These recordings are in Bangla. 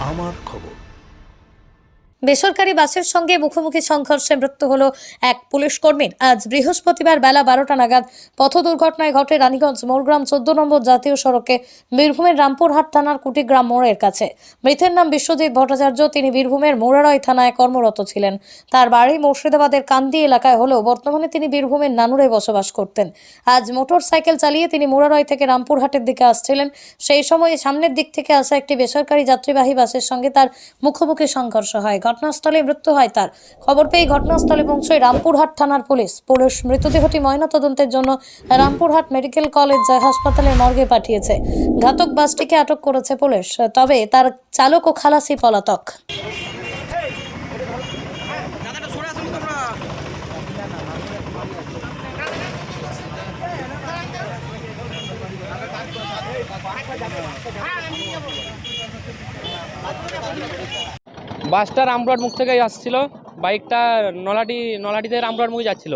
আমার খবর। বেসরকারি বাসের সঙ্গে মুখোমুখি সংঘর্ষে মৃত্যু হলো এক পুলিশ কর্মীর আজ বৃহস্পতিবার বেলা বারোটা নাগাদ পথ দুর্ঘটনায় ঘটে রানীগঞ্জ মোরগ্রাম চোদ্দ নম্বর জাতীয় সড়কে বীরভূমের রামপুরহাট থানার কুটিগ্রাম মোড়ের কাছে। মৃতের নাম বিশ্বজিৎ ভট্টাচার্য, তিনি বীরভূমের মোরারয় থানায় কর্মরত ছিলেন। তার বাড়ি মুর্শিদাবাদের কান্দি এলাকায় হলেও বর্তমানে তিনি বীরভূমের নানুরে বসবাস করতেন। আজ মোটর সাইকেল চালিয়ে তিনি মোরারয় থেকে রামপুরহাটের দিকে আসছিলেন। সেই সময় সামনের দিক থেকে আসা একটি বেসরকারি যাত্রীবাহী বাসের সঙ্গে তার মুখোমুখি সংঘর্ষ হয়। ঘটনাস্থলে মৃত্যু হয় তার। খবর পেয়ে ঘটনাস্থলে পৌঁছয় রামপুরহাট থানার পুলিশ। পুলিশ মৃতদেহটি ময়নাতদন্তের জন্য রামপুরহাট মেডিকেল কলেজ হাসপাতালের মর্গে পাঠিয়েছে। ঘাতক বাসটিকে আটক করেছে পুলিশ, তবে তার চালক ও খালাসি পলাতক। বাসটা রামপুরহাট মুখ থেকে আসছিল। বাইকটা নলাটি নলাটিতে রামপুরহাট মুখে যাচ্ছিল।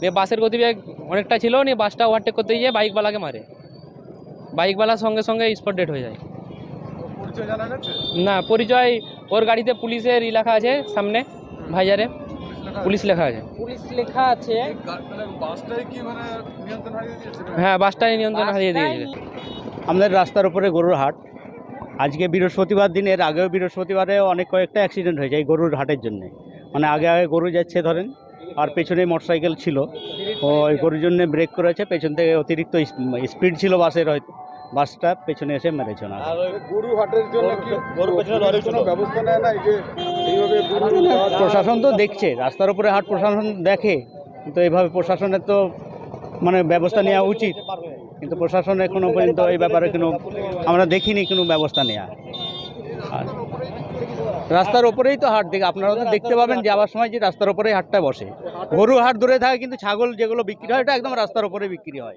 নিয়ে বাসের গতিবেগ অনেকটা ছিল নিয়ে বাসটা ওভারটেক করতে গিয়ে বাইকওয়ালাকে মারে। বাইকওয়ালার সঙ্গে সঙ্গে স্পট ডেট হয়ে যায়। না পরিচয় ওর গাড়িতে পুলিশের ই লেখা আছে সামনে ভাইজারে। পুলিশ লেখা আছে। পুলিশ লেখা আছে। হ্যাঁ বাসটাই নিয়ন্ত্রণ হারিয়ে দিয়েছে। আমাদের রাস্তার উপরে গরুর হাট। আজকে বৃহস্পতিবার দিনের আগেও বৃহস্পতিবারে অনেক কয়েকটা অ্যাক্সিডেন্ট হয়েছে এই গরুর হাটের জন্য। মানে আগে আগে গরু যাচ্ছে ধরেন আর পেছনে মোটরসাইকেল ছিল। ও ওই গরুর জন্য ব্রেক করেছে পেছন থেকে অতিরিক্ত স্পিড ছিল বাসের হয়তো। বাসটা পেছনে এসে মেরেছে না গরু হাটের জন্য গরু পেছনে ধরে ছিল। ব্যবস্থা নেয় না যে প্রশাসন তো দেখছে রাস্তার উপরে হাট প্রশাসন দেখে। কিন্তু এইভাবে প্রশাসনের তো মানে ব্যবস্থা নেওয়া উচিত। কিন্তু প্রশাসন এখনও পর্যন্ত এই ব্যাপারে কোনো আমরা দেখিনি কোনো ব্যবস্থা নেওয়া রাস্তার ওপরেই তো হাট দেখে আপনারা তো দেখতে পাবেন যাওয়ার সময় যে রাস্তার ওপরেই হাটটা বসে। গরু হাট দূরে থাকে কিন্তু ছাগল যেগুলো বিক্রি হয় এটা একদম রাস্তার ওপরে বিক্রি হয়।